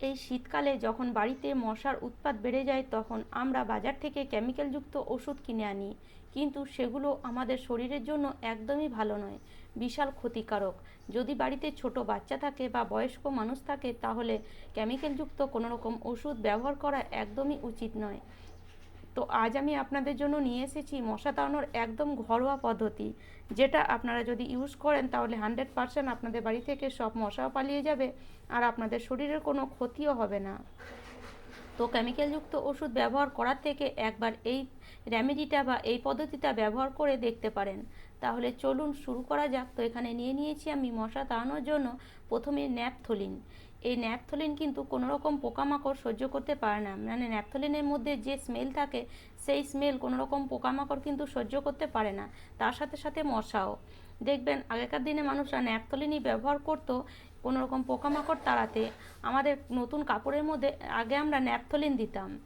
এই শীতকালে যখন বাড়িতে মশার উৎপাত বেড়ে যায়, তখন আমরা বাজার থেকে কেমিক্যালযুক্ত ওষুধ কিনে আনি। কিন্তু সেগুলো আমাদের শরীরের জন্য একদমই ভালো নয়, বিশাল ক্ষতিকারক। যদি বাড়িতে ছোট বাচ্চা থাকে বা বয়স্ক মানুষ থাকে, তাহলে কেমিক্যালযুক্ত কোনো রকম ওষুধ ব্যবহার করা একদমই উচিত নয়। তো আজ আমি আপনাদের জন্য নিয়ে এসেছি মশা তাড়ানোর একদম ঘরোয়া পদ্ধতি, যেটা আপনারা যদি ইউজ করেন তাহলে হান্ড্রেড পারসেন্ট আপনাদের বাড়ি থেকে সব মশাও পালিয়ে যাবে আর আপনাদের শরীরের কোনো ক্ষতিও হবে না। তো কেমিক্যালযুক্ত ওষুধ ব্যবহার করার থেকে একবার এই রেমেডিটা বা এই পদ্ধতিটা ব্যবহার করে দেখতে পারেন। তাহলে চলুন শুরু করা যাক। তো এখানে নিয়ে নিয়েছি আমি মশা তাড়ানোর জন্য প্রথমে ন্যাপথলিন। এই ন্যাপথলিন কিন্তু কোনো রকম পোকামাকড় সহ্য করতে পারে না। মানে ন্যাপথলিনের মধ্যে যে স্মেল থাকে, সেই স্মেল কোনো রকম পোকামাকড় কিন্তু সহ্য করতে পারে না। তার সাথে সাথে মশাও। দেখবেন, আগেকার দিনে মানুষরা ন্যাপথলিনই ব্যবহার করতো কোনো রকম পোকামাকড় তাড়াতে। আমাদের নতুন কাপড়ের মধ্যে আগে আমরা ন্যাপথলিন দিতাম।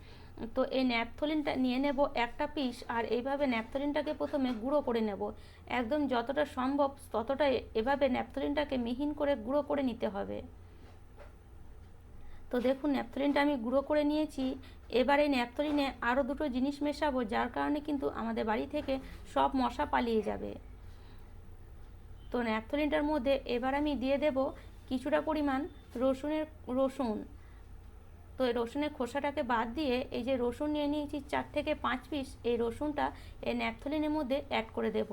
তো এই ন্যাপথলিনটা নিয়ে নেব একটা পিস আর এইভাবে ন্যাপথলিনটাকে প্রথমে গুঁড়ো করে নেব। একদম যতটা সম্ভব ততটা এভাবে ন্যাপথলিনটাকে মিহিন করে গুঁড়ো করে নিতে হবে। তো দেখুন, ন্যাপথলিনটা আমি গুঁড়ো করে নিয়েছি। এবারে ন্যাপথলিনে আরও দুটো জিনিস মেশাবো, যার কারণে কিন্তু আমাদের বাড়ি থেকে সব মশা পালিয়ে যাবে। তো ন্যাপথলিনটার মধ্যে এবার আমি দিয়ে দেব কিছুটা পরিমাণ রসুনের, রসুন। তো এই রসুনের খোসাটাকে বাদ দিয়ে এই যে রসুন নিয়ে নিয়েছি চার থেকে পাঁচ পিস, এই রসুনটা এই ন্যাপথলিনের মধ্যে অ্যাড করে দেব।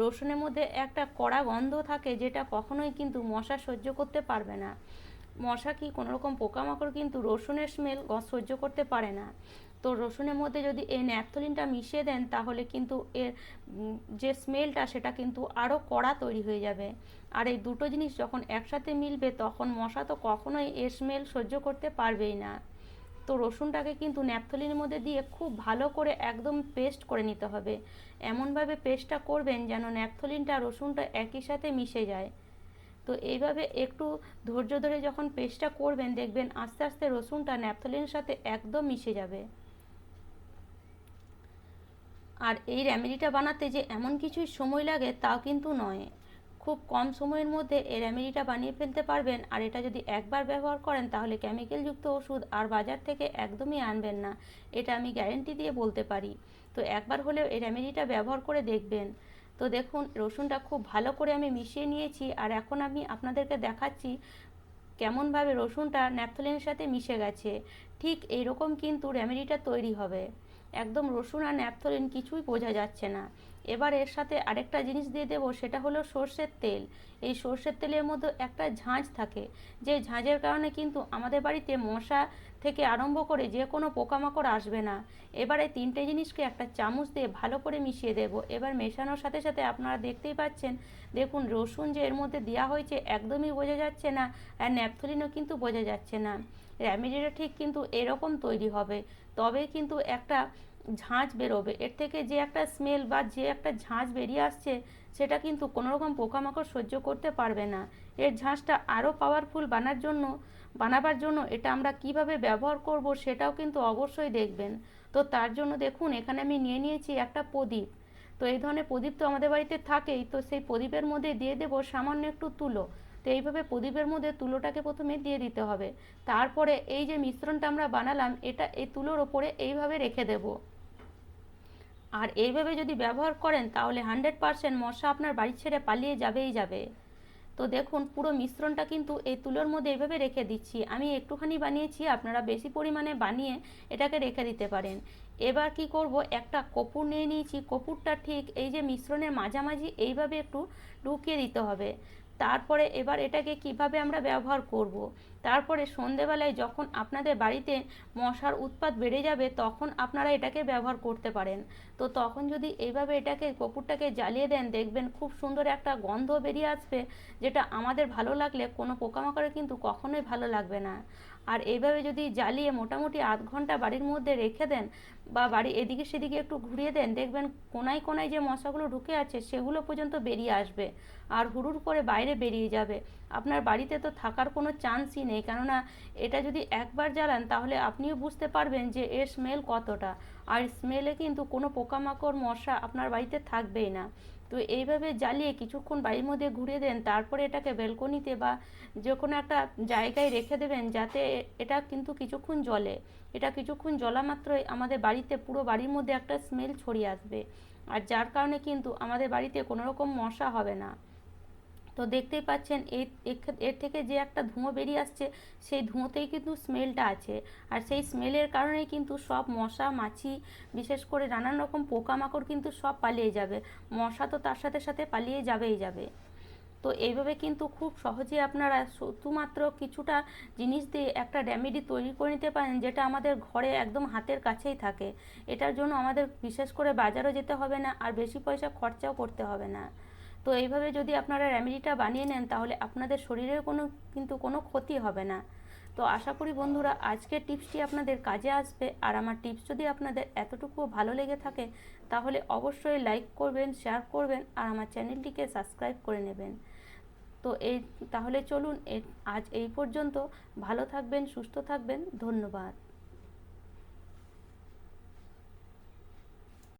রসুনের মধ্যে একটা কড়া গন্ধ থাকে যেটা কখনোই কিন্তু মশা সহ্য করতে পারবে না। মশা কি কোনো রকম পোকামাকড় কিন্তু রসুনের স্মেল সহ্য করতে পারে না। তো রসুনের মধ্যে যদি এই ন্যাপথলিনটা মিশিয়ে দেন, তাহলে কিন্তু এর যে স্মেলটা সেটা কিন্তু আরও কড়া তৈরি হয়ে যাবে। আর এই দুটো জিনিস যখন একসাথে মিলবে, তখন মশা তো কখনোই এর স্মেল সহ্য করতে পারবেই না। তো রসুনটাকে কিন্তু ন্যাপথলিনের মধ্যে দিয়ে খুব ভালো করে একদম পেস্ট করে নিতে হবে। এমনভাবে পেস্টটা করবেন যেন ন্যাপথলিনটা রসুনটা একই সাথে মিশে যায়। তো এইভাবে একটু ধৈর্য ধরে যখন পেস্টটা করবেন, দেখবেন আস্তে আস্তে রসুনটা ন্যাপথলিনের সাথে একদম মিশে যাবে। আর এই রেমেডিটা বানাতে যে এমন কিছুই সময় লাগে তাও কিন্তু নয়। খুব কম সময়ের মধ্যে এই রেমেডিটা বানিয়ে ফেলতে পারবেন। আর এটা যদি একবার ব্যবহার করেন, তাহলে কেমিক্যালযুক্ত ওষুধ আর বাজার থেকে একদমই আনবেন না। এটা আমি গ্যারেন্টি দিয়ে বলতে পারি। তো একবার হলেও এই রেমেডিটা ব্যবহার করে দেখবেন। তো দেখুন, রসুনটা খুব ভালো করে আমি মিশিয়ে নিয়েছি, আর এখন আমি আপনাদেরকে দেখাচ্ছি কেমনভাবে রসুনটা ন্যাপথলিনের সাথে মিশে গেছে। ঠিক এইরকম কিন্তু রেমেডিটা তৈরি হবে। একদম রসুন আর ন্যাপথলিন কিছুই বোঝা যাচ্ছে না। এবার এর সাথে আরেকটা জিনিস দিয়ে দেবো, সেটা হলো সর্ষের তেল। এই সর্ষের তেলের মধ্যে একটা ঝাঁঝ থাকে। যে ঝাঁঝের কারণে কিন্তু আমাদের বাড়িতে মশা থেকে আরম্ভ করে যে কোনো পোকামাকড় আসবে না। এবারে তিনটে জিনিসকে একটা চামচ দিয়ে ভালো করে মিশিয়ে দেব। এবার মেশানোর সাথে সাথে আপনারা দেখতেই পাচ্ছেন, দেখুন রসুন যে এর মধ্যে দেওয়া হয়েছে একদমই বোঝা যাচ্ছে না আর ন্যাপথলিনও কিন্তু বোঝা যাচ্ছে না। রেমেডিটা ঠিক কিন্তু এরকম তৈরি হবে। তবে কিন্তু একটা ঝাঁঝ বেরোবে। এর থেকে যে একটা স্মেল বা যে একটা ঝাঁঝ বেরিয়ে আসছে, সেটা কিন্তু কোনো রকম পোকামাকড় সহ্য করতে পারবে না। এর ঝাঁঝটা আরও পাওয়ারফুল বানার জন্য, বানাবার জন্য এটা আমরা কীভাবে ব্যবহার করব সেটাও কিন্তু অবশ্যই দেখবেন। তো তার জন্য দেখুন, এখানে আমি নিয়ে নিয়েছি একটা প্রদীপ। তো এই ধরনের প্রদীপ তো আমাদের বাড়িতে থাকেই, তো সেই প্রদীপের মধ্যে দিয়ে দেবো সামান্য একটু তুলো। তো এইভাবে প্রদীপের মধ্যে তুলোটাকে প্রথমে দিয়ে দিতে হবে। তারপরে এই যে মিশ্রণটা আমরা বানালাম, এটা এই তুলোর ওপরে এইভাবে রেখে দেবো। আর এইভাবে যদি ব্যবহার করেন, তাহলে হান্ড্রেড পারসেন্ট মশা আপনার বাড়ি ছেড়ে পালিয়ে যাবেই যাবে। তো দেখুন, পুরো মিশ্রণটা কিন্তু এই তুলোর মধ্যে এইভাবে রেখে দিচ্ছি। আমি একটুখানি বানিয়েছি, আপনারা বেশি পরিমাণে বানিয়ে এটাকে রেখে দিতে পারেন। এবার কি করব, একটা কপুর নিয়ে নিয়েছি। কপুরটা ঠিক এই যে মিশ্রণের মাঝামাঝি এইভাবে একটু ঢুকিয়ে দিতে হবে। তারপরে এবার এটাকে কীভাবে আমরা ব্যবহার করব। তারপরে সন্ধেবেলায় যখন আপনাদের বাড়িতে মশার উৎপাত বেড়ে যাবে, তখন আপনারা এটাকে ব্যবহার করতে পারেন তো তখন যদি এইভাবে এটাকে, কপুরটাকে জ্বালিয়ে দেন, দেখবেন খুব সুন্দর একটা গন্ধ বেরিয়ে আসবে, যেটা আমাদের ভালো লাগলে কোনো পোকামাকড়ে কিন্তু কখনোই ভালো লাগবে না আর এইভাবে যদি জ্বালিয়ে মোটামুটি আধ ঘণ্টা বাড়ির মধ্যে রেখে দেন বা বাড়ি এদিকে সেদিকে একটু ঘুরিয়ে দেন, দেখবেন কোনায় কোনায় যে মশাগুলো ঢুকে আছে সেগুলো পর্যন্ত বেরিয়ে আসবে আর হুড়ুর করে বাইরে বেরিয়ে যাবে। আপনার বাড়িতে তো থাকার কোনো চান্সই নেই। কেননা এটা যদি একবার জ্বালান তাহলে আপনিও বুঝতে পারবেন যে এর স্মেল কতটা। আর স্মেলে কিন্তু কোনো পোকামাকড়, মশা আপনার বাড়িতে থাকবেই না। তো এইভাবে জ্বালিয়ে কিছুক্ষণ বাড়ির মধ্যে ঘুরে দেন, তারপরে এটাকে ব্যালকনিতে বা যে কোনো একটা জায়গায় রেখে দেবেন যাতে এটা কিন্তু কিছুক্ষণ জলে এটা কিছুক্ষণ জলা মাত্রই আমাদের বাড়িতে পুরো বাড়ির মধ্যে একটা স্মেল ছড়িয়ে আসবে। আর যার কারণে কিন্তু আমাদের বাড়িতে কোনো রকম মশা হবে না। তো দেখতেই পাচ্ছেন, এর থেকে যে একটা ধুঁয়ো বেরিয়ে আসছে, সেই ধুঁয়োতেই কিন্তু স্মেলটা আছে। আর সেই স্মেলের কারণেই কিন্তু সব মশা, মাছি, বিশেষ করে নানান রকম পোকামাকড় কিন্তু সব পালিয়ে যাবে। মশা তো তার সাথে সাথে পালিয়ে যাবেই যাবে। তো এইভাবে কিন্তু খুব সহজে আপনারা শুধুমাত্র কিছুটা জিনিস দিয়ে একটা রেমেডি তৈরি করে নিতে পারেন, যেটা আমাদের ঘরে একদম হাতের কাছেই থাকে। এটার জন্য আমাদের বিশেষ করে বাজারও যেতে হবে না, আর বেশি পয়সা খরচাও করতে হবে না। তো এইভাবে যদি আপনারা রেমেডিটা বানিয়ে নেন, তাহলে আপনাদের শরীরের কোনো কিন্তু কোনো ক্ষতি হবে না। তো আশা করি বন্ধুরা, আজকের টিপসটি আপনাদের কাজে আসবে। আর আমার টিপস যদি আপনাদের এতটুকুও ভালো লেগে থাকে, তাহলে অবশ্যই লাইক করবেন শেয়ার করবেন, আর আমার চ্যানেলটিকে সাবস্ক্রাইব করে নেবেন। তো এই, তাহলে চলুন আজ এই পর্যন্ত। ভালো থাকবেন, সুস্থ থাকবেন। ধন্যবাদ।